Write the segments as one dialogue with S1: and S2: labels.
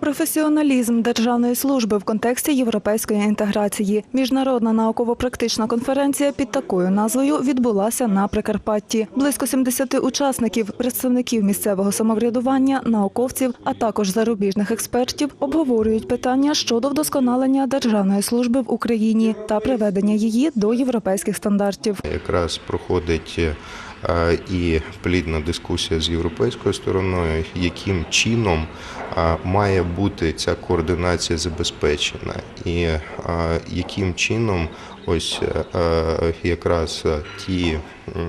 S1: Професіоналізм державної служби в контексті європейської інтеграції. Міжнародна науково-практична конференція під такою назвою відбулася на Прикарпатті. Близько 70 учасників, представників місцевого самоврядування, науковців, а також зарубіжних експертів обговорюють питання щодо вдосконалення державної служби в Україні та приведення її до європейських стандартів.
S2: Якраз проходить і плідна дискусія з європейською стороною, яким чином е, має бути ця координація забезпечена, і е, яким чином ось е, якраз ті е,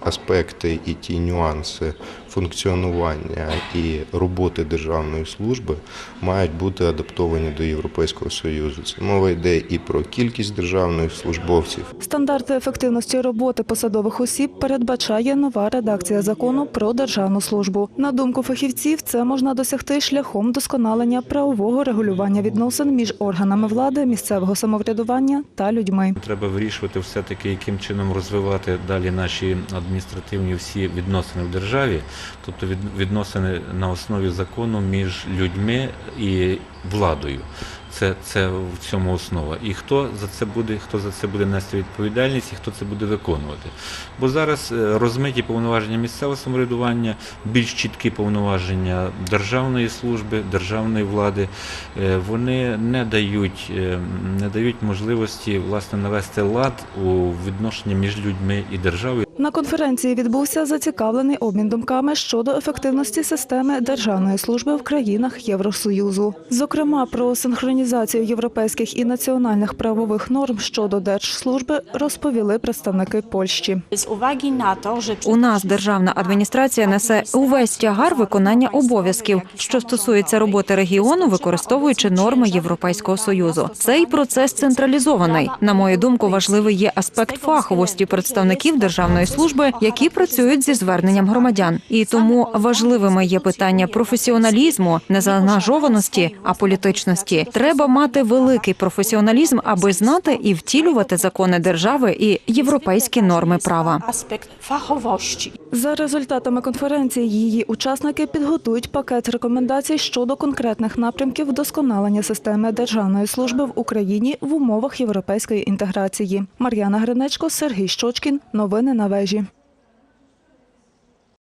S2: аспекти і ті нюанси функціонування і роботи державної служби мають бути адаптовані до Європейського Союзу. Це мова йде і про кількість державних службовців,
S1: Стандарти ефективності роботи посадових осіб передбачає нова редакція закону про державну службу. На думку фахівців, це можна досягти шляхом досконалення правового регулювання відносин між органами влади, місцевого самоврядування та людьми.
S3: Треба вирішувати все-таки, яким чином розвивати далі наші адміністративні всі відносини в державі, тобто від- відносини на основі закону між людьми і владою. Це, це в цьому основа. І хто за це буде, хто за це буде нести відповідальність і хто це буде виконувати. Бо зараз е, розмиті повноваження місцевого самоврядування, більш чіткі повноваження державної служби, державної влади, е, вони не дають, е, не дають можливості власне навести лад у відношенні між людьми і державою.
S1: На конференції відбувся зацікавлений обмін думками щодо ефективності системи державної служби в країнах Євросоюзу. Зокрема, про синхронізацію європейських і національних правових норм щодо держслужби розповіли представники Польщі.
S4: У нас державна адміністрація несе увесь тягар виконання обов'язків, що стосується роботи регіону, використовуючи норми Європейського союзу. Цей процес централізований. На мою думку, важливий є аспект фаховості представників державної служби, які працюють зі зверненням громадян. І тому важливими є питання професіоналізму, незаангажованості, аполітичності. Треба мати великий професіоналізм, аби знати і втілювати закони держави і європейські норми права.
S1: За результатами конференції її учасники підготують пакет рекомендацій щодо конкретних напрямків вдосконалення системи державної служби в Україні в умовах європейської інтеграції. Мар'яна Гринечко, Сергій Щочкін. Новини на hoje.